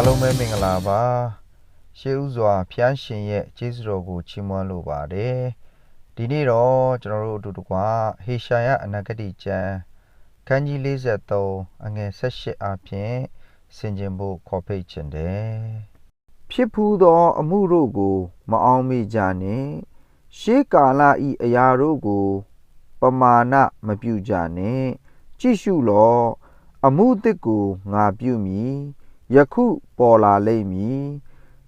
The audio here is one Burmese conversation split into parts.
အားလုံးပဲမင်္ဂလာပါရှေးဥစွာဖျားရှင်ရဲ့ကျေးဇူးတော်ကိုချီးမွမ်းလိုပါတယ်ဒီနေ့တော့ကျွန်တော်တို့အတူတကွာဟေရှာယအနာဂတိကျမ်းခန်းကြီး53အငယ်18အပြင်ဆင်ခြင်ဖို့ခေါ်ဖိတ်ခြင်းတယ်ဖြစ်ဖူးသော အမှုတို့ကို မအောင်မေ့ကြနှင့်ရှေးကာလဤအရာတို့ကို ပမာဏမပြုကြနှင့်ကြည့်ရှုလော့အမှုတစ်ကိုငါပြုမည် ယခုပေါ်လာလိမ့်မည်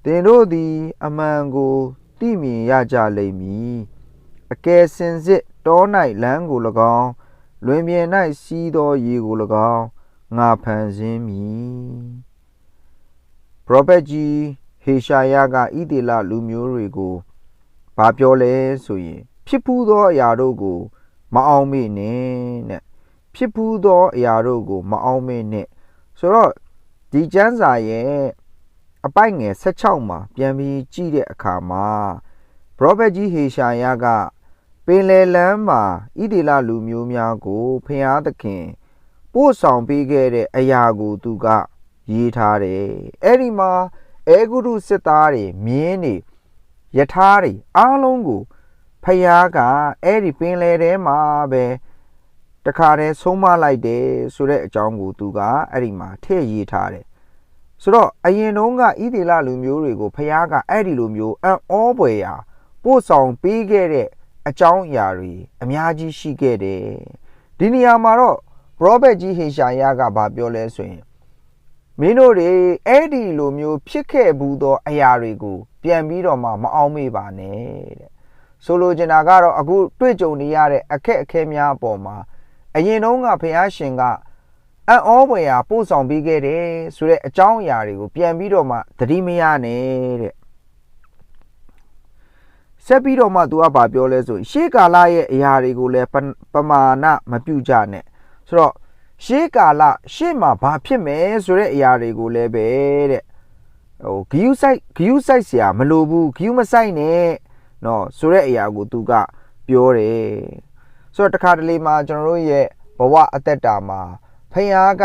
သင်တို့သည် အမှန်ကိုသိမြင်ရကြလိမ့်မည်အကယ်စင်စစ်တော၌လမ်းကို၎င်းလွင်ပြင်၌စီးသောရေကို၎င်းငါဖန်ဆင်းမည်ပရောဖက်ကြီးဟေရှာယကဣသေလလူမျိုးတွေကိုဘာပြောလဲဆိုရင် ဖြစ်ဖူးသောအရာတို့ကို မအောင်မေ့နဲ့တဲ့ဖြစ်ဖူးသောအရာတို့ကို မအောင်မေ့နဲ့ဆိုတော့ ဒီကျမ်းစာရဲ့အပိုက်ငယ်16မှာပြန်ပြီးကြည့်တဲ့အခါမှာပရောဖက်ကြီးဟေရှာယကပင်လယ်လမ်းမှာဣဒေလလူမျိုးများကိုဖျားသခင်ပို့ဆောင်ပေးခဲ့တဲ့အရာကိုသူကရေးထားတယ်အဲ့ဒီမှာအေဂုရုစစ်သားတွေမြင်းတွေယထာတွေအားလုံးကိုဖျားကအဲ့ဒီပင်လယ်ထဲမှာပဲ တခါတည်းဆုံးမလိုက်တယ်ဆိုတဲ့အကြောင်းကိုသူကအဲ့ဒီမှာထည့်ရေးထားတယ်ဆိုတော့အရင်တုန်းကဣသေလလူမျိုးတွေကိုဖျားကအဲ့ဒီလိုမျိုးအံ့ဩပွေရာပို့ဆောင်ပေးခဲ့တဲ့အကြောင်းအရာတွေအများကြီးရှိခဲ့တယ်ဒီနေရာမှာတော့ပရောဖက်ကြီးဟေရှာယကဘာပြောလဲဆိုရင်မင်းတို့တွေအဲ့ဒီလိုမျိုးဖြစ်ခဲ့ဘူးသောအရာတွေကို ပြန်ပြီးတော့မှမအောင်မေ့ပါနဲ့တဲ့ဆိုလိုချင်တာကတော့အခုတွေ့ကြုံနေရတဲ့အခက်အခဲများအပေါ်မှာ အရင်တုန်းကဘုရားရှင်ကအံ့ဩဖွယ်ရာပို့ဆောင်ပေးခဲ့တယ်ဆိုတဲ့အကြောင်းအရာတွေကိုပြန်ပြီးတော့မှသတိမရနဲ့တဲ့ဆက်ပြီးတော့မှသူကဘာပြောလဲဆိုရှေးကာလရဲ့အရာတွေကိုလည်းပမာဏမပြုကြနဲ့ဆိုတော့ရှေးကာလရှေ့မှာဘာဖြစ်မယ်ဆိုတဲ့အရာတွေကိုလည်းပဲတဲ့ဟိုဂီယူဆိုင်ဂီယူဆိုင်ဆရာမလိုဘူးဂီယူမဆိုင်နဲ့เนาะဆိုတဲ့အရာကိုသူကပြောတယ် ဆိုတော့တခါတလေမှာကျွန်တော်တို့ရဲ့ဘဝအသက်တာမှာဖခင်က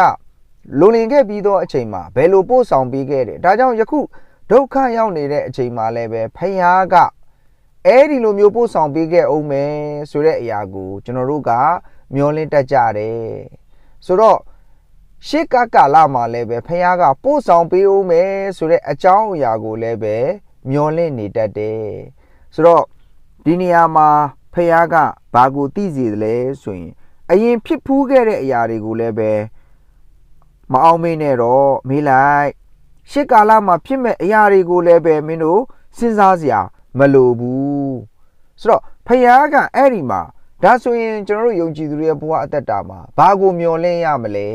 လုံလင်ခဲ့ပြီးသောအချိန်မှာဘယ်လိုပို့ဆောင်ပေးခဲ့တယ်ဒါကြောင့်ယခုဒုက္ခရောက်နေတဲ့အချိန်မှာလည်းပဲဖခင်ကအဲ့ဒီလိုမျိုးပို့ဆောင်ပေးခဲ့အောင်မယ်ဆိုတဲ့အရာကိုကျွန်တော်တို့ကမျောလင့်တတ်ကြတယ်ဆိုတော့ရှေးကကာလမှာလည်းပဲဖခင်ကပို့ဆောင်ပေးအောင်မယ်ဆိုတဲ့အကြောင်းအရာကိုလည်းပဲမျောလင့်နေတတ်တယ်ဆိုတော့ဒီနေရာမှာ ဖခင်ကဘာကိုသိစေတယ်လဲဆိုရင်အရင်ဖြစ်ဖူးခဲ့တဲ့အရာတွေကိုလည်းပဲမအောင်မေးနဲ့တော့မေးလိုက်ရှစ်ကာလမှာဖြစ်မဲ့အရာတွေကိုလည်းပဲမင်းတို့စဉ်းစားစရာမလိုဘူးဆိုတော့ဖခင်ကအဲ့ဒီမှာဒါဆိုရင်ကျွန်တော်တို့ယုံကြည်သူတွေရဲ့ဘဝအသက်တာမှာဘာကိုမျှော်လင့်ရမလဲ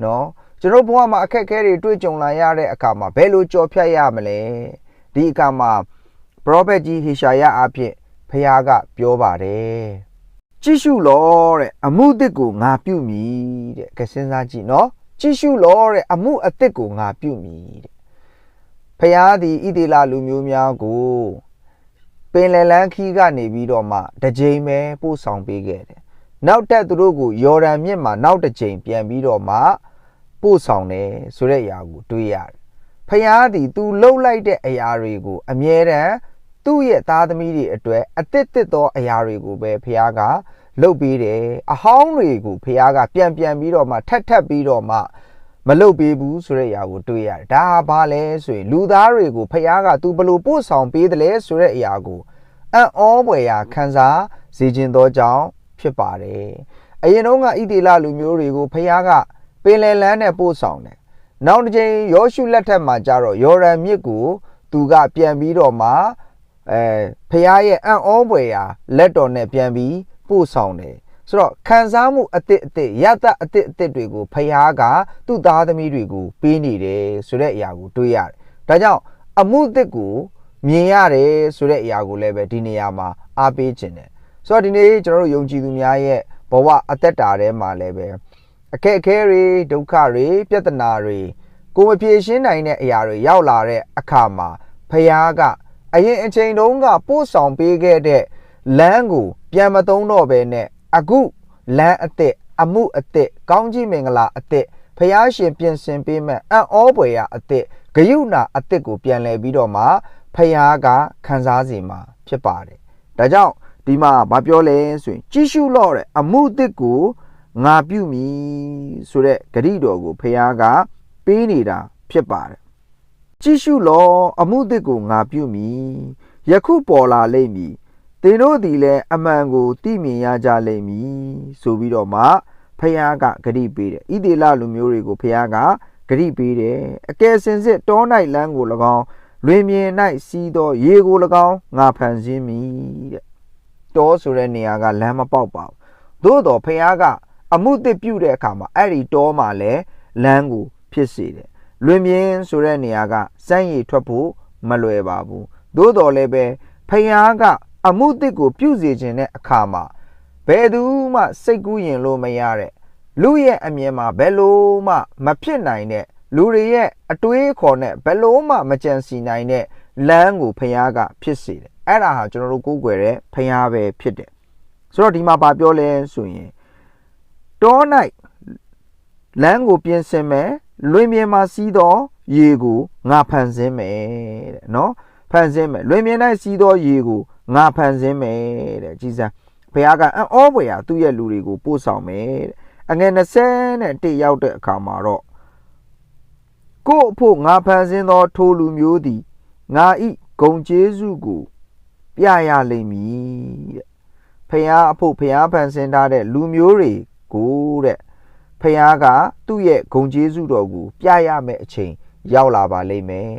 เนาะကျွန်တော်ဘဝမှာအခက်အခဲတွေတွေ့ကြုံလာရတဲ့အခါမှာဘယ်လိုကြော်ဖြတ်ရမလဲဒီအခါမှာပရောဖက်ကြီးဟေရှာယအဖြစ် ဖခင်ကပြောပါတယ်ကြည့်ရှုလောတဲ့အမှုအသစ်ကိုငါပြုမည်တဲ့ကဲစဉ်းစားကြည့်နော်ကြည့်ရှုလောတဲ့အမှုအသစ်ကိုငါပြုမည်တဲ့ဖျားသည်ဣသေလလူမျိုးများကိုပင်လယ်လန်းခီးကနေပြီးတော့မှတစ်ကြိမ်ပဲပို့ဆောင်ပေးခဲ့တယ်နောက်တက်သူတို့ကိုယော်ဒန်မြစ်မှာနောက်တစ်ကြိမ်ပြန်ပြီးတော့မှပို့ဆောင်တယ်ဆိုတဲ့အရာကိုတွေးရတယ်ဖျားသည်သူလှုပ်လိုက်တဲ့အရာတွေကို အမြဲတမ်း သူ့ရဲ့သားသမီးတွေအတွက်အသစ်သစ်သောအရာတွေကိုပဲဖះကလုပ်ပေးတယ်အဟောင်းတွေကိုဖះကပြန်ပြန်ပြီးတော့မှထက်ထက်ပြီးတော့မှမလုပ်ပေးဘူးဆိုတဲ့အရာကိုတွေ့ရတယ်ဒါဘာလဲဆိုရင်လူသားတွေကိုဖះကသူဘလို့ပို့ဆောင်ပေးတယ်လဲဆိုတဲ့အရာကိုအံ့ဩဖွယ်ရာခံစားစေခြင်းသောကြောင့်ဖြစ်ပါတယ်အရင်တုန်းကဣသေလလူမျိုးတွေကိုဖះကပင်လယ်လန်းနဲ့ပို့ဆောင်တယ်နောက်တစ်ချိန်ယောရှုလက်ထက်မှာကျတော့ယော်ဒန်မြစ်ကိုသူကပြန်ပြီးတော့မှ အဲဖះရဲ့အံ့ဩဖွယ်ရာလက်တော်နဲ့ပြန်ပြီးပို့ဆောင်တယ်ဆိုတော့ခံစားမှုအစ်စ်အစ်စ်ရတအစ်စ်အစ်စ်တွေကိုဖះကသူ့သားသမီးတွေကိုပေးနေတယ်ဆိုတဲ့အရာကိုတွေးရတယ်ဒါကြောင့်အမှုအစ်စ်ကိုမြင်ရတယ်ဆိုတဲ့အရာကိုလည်းပဲဒီနေရာမှာအားပေးခြင်းတယ်ဆိုတော့ဒီနေ့ကျွန်တော်တို့ယုံကြည်သူများရဲ့ဘဝအသက်တာထဲမှာလည်းပဲအခက်အခဲတွေဒုက္ခတွေပြဿနာတွေကိုမပြေရှင်းနိုင်တဲ့အရာတွေရောက်လာတဲ့အခါမှာဖះက အရင်အချိန်တုန်းကပို့ဆောင်ပေးခဲ့တဲ့လမ်းကို ပြန်မသုံးတော့ဘဲနဲ့အခုလမ်းအစ်စ်အမှုအစ်စ်ကောင်းကြီးမင်္ဂလာအစ်စ်ဖះရှင်ပြင်ဆင်ပေးမဲ့အံ့ဩပွေရာအစ်စ်ဂယုဏအစ်စ်ကိုပြန်လဲပြီးတော့မှဖယားကခံစားစီမှာဖြစ်ပါတယ်ဒါကြောင့်ဒီမှာမပြောလဲဆိုရင်ကြည့်ရှုလို့တဲ့အမှုအစ်စ်ကိုငါပြုမည်ဆိုတဲ့ဂရိတော်ကိုဖယားကပေးနေတာဖြစ်ပါတယ် ကြည့်ရှုလို့အမှုအစ်စ်ကိုငါပြုမည်ယခုပေါ်လာလိမ့်မည်သင်တို့သည်လည်းအမှန်ကိုသိမြင်ရကြလိမ့်မည်ဆိုပြီးတော့မှဖယားကဂရိပေးတယ်ဣသေလလူမျိုးတွေကိုဖယားကဂရိပေးတယ်အကယ်စင်စစ်တော၌လမ်းကို၎င်းလွင်မြေ၌စီးသောရေကို၎င်းငါဖန်ဆင်းမည်တဲ့တောဆိုတဲ့နေရာကလမ်းမပေါက်ပါဘူးသို့တော်ဖယားကအမှုတစ်ပြုတဲ့အခါမှာအဲ့ဒီတောမှာလည်းလမ်းကိုဖြစ်စေတယ် လွင်မြင်းဆိုတဲ့နေရာကစမ်းရည်ထွက်ဖို့မလွယ်ပါဘူးသို့တော်လည်းပဲဖယားကအမှုတစ်ကိုပြုစေခြင်းတဲ့အခါမှာဘယ်သူမှစိတ်ကူးရင်လို့မရတဲ့လူရဲ့အမြင်မှာဘယ်လို့မှမဖြစ်နိုင်တဲ့လူတွေရဲ့အတွေးခေါ်နဲ့ဘယ်လို့မှမကြံစီနိုင်တဲ့လမ်းကိုဖယားကဖြစ်စေတယ်အဲ့ဒါဟာကျွန်တော်တို့ကိုးကွယ်တဲ့ဖယားပဲဖြစ်တယ်ဆိုတော့ဒီမှာဗာပြောလဲဆိုရင်တော၌လမ်းကိုပြင်ဆင်မယ် လွင်မြေမှာစီးသောရေကိုငါဖန်ဆင်းမယ်တဲ့နော်ဖန်ဆင်းမယ်လွင်မြေ၌စီးသောရေကိုငါဖန်ဆင်းမယ်တဲ့ကြည်စမ်းဘုရားကအံ့ဩဖွယ်ရာသူ့ရဲ့လူတွေကိုပို့ဆောင်မယ်တဲ့အငယ်20နဲ့1ရောက်တဲ့အခါမှာတော့ကို့အဖို့ငါဖန်ဆင်းသော ထိုလူမျိုးသည်ငါဤဂုံကျေးဇူးကို ပြရလိမ့်မည်တဲ့ဖះအဖို့ဖះဖန်ဆင်းထားတဲ့လူမျိုးတွေကိုတဲ့ ဖះကသူ့ရဲ့ဂုံကျေးဇူးတော်ကိုပြရမယ့်အချိန်ရောက်လာပါလိမ့်မယ်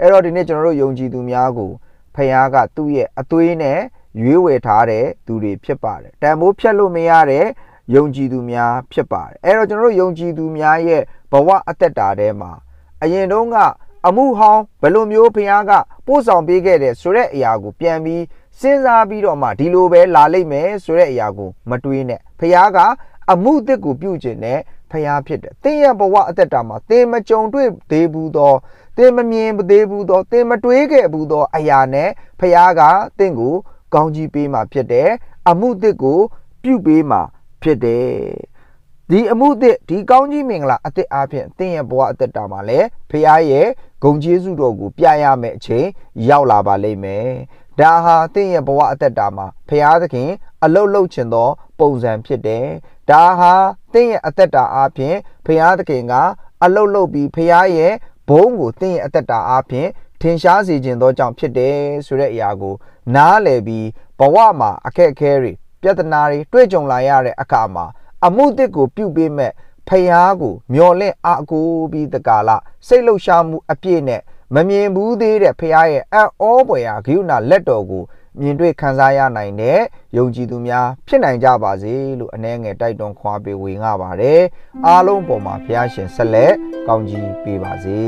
အဲ့တော့ဒီနေ့ကျွန်တော်တို့ယုံကြည်သူများကိုဖះကသူ့ရဲ့အသွေးနဲ့ရွေးဝယ်ထားတဲ့သူတွေဖြစ်ပါတယ်တန်ဖိုးဖြတ်လို့မရတဲ့ယုံကြည်သူများဖြစ်ပါတယ်အဲ့တော့ကျွန်တော်တို့ယုံကြည်သူများရဲ့ဘဝအသက်တာထဲမှာအရင်တုန်းကအမှုဟောင်းဘယ်လိုမျိုးဖះကပို့ဆောင်ပေးခဲ့တယ်ဆိုတဲ့အရာကိုပြန်ပြီးစဉ်းစားပြီးတော့မှဒီလိုပဲလာလိမ့်မယ်ဆိုတဲ့အရာကိုမတွေးနဲ့ဖះက အမှုအသစ်ကိုပြုကျင်တဲ့ဖះဖြစ်တယ်။သင်ရဲ့ဘဝအသက်တာမှာသင်မကြုံတွေ့သေးဘူးသောသင်မမြင်သေးဘူးသောသင်မတွေးခဲ့ဘူးသော အရာနဲ့ဖះကသင်ကိုကောင်းကြီးပေးမှာဖြစ်တယ်။အမှုအသစ်ကိုပြုပေးမှာဖြစ်တယ်။ဒီအမှုအသစ်ဒီကောင်းကြီးမင်္ဂလာအသစ်အားဖြင့်သင်ရဲ့ဘဝအသက်တာမှာလည်းဖះရဲ့ဂုံကျေးဇူးတော်ကိုပြရမယ့်အချိန်ရောက်လာပါလိမ့်မယ်။ဒါဟာသင်ရဲ့ဘဝအသက်တာမှာဖះသခင် အလုတ်လုတ်ချင်သော ပုံစံဖြစ်တယ်။ဒါဟာသင်ရဲ့အသက်တာအားဖြင့်ဖះသခင်ကအလုတ်လုတ်ပြီးဖះရဲ့ဘုန်းကိုသင်ရဲ့အသက်တာအားဖြင့်ထင်ရှားစေခြင်းသောကြောင့်ဖြစ်တယ်ဆိုတဲ့အရာကို နားလည်ပြီးဘဝမှာအခက်အခဲတွေပြဿနာတွေတွေ့ကြုံလာရတဲ့အခါမှာအမှုတစ်ကိုပြုပေးမဲ့ဖျားကိုမျော်လင့်အားကိုးပြီးတကာလစိတ်လှုပ်ရှားမှုအပြည့်နဲ့မမြင်ဘူးသေးတဲ့ဖျားရဲ့အံ့ဩပွေရာဂိယူနာလက်တော်ကိုမြင်တွေ့ခံစားရနိုင်တဲ့ ယုံကြည်သူများဖြစ်နိုင်ကြပါစေလို့အ ਨੇ ငယ်တိုက်တွန်းခွာပေးဝေငှပါတယ်အားလုံးပေါ်မှာဘုရားရှင်ဆက်လက်ကောင်းကြီးပေးပါစေ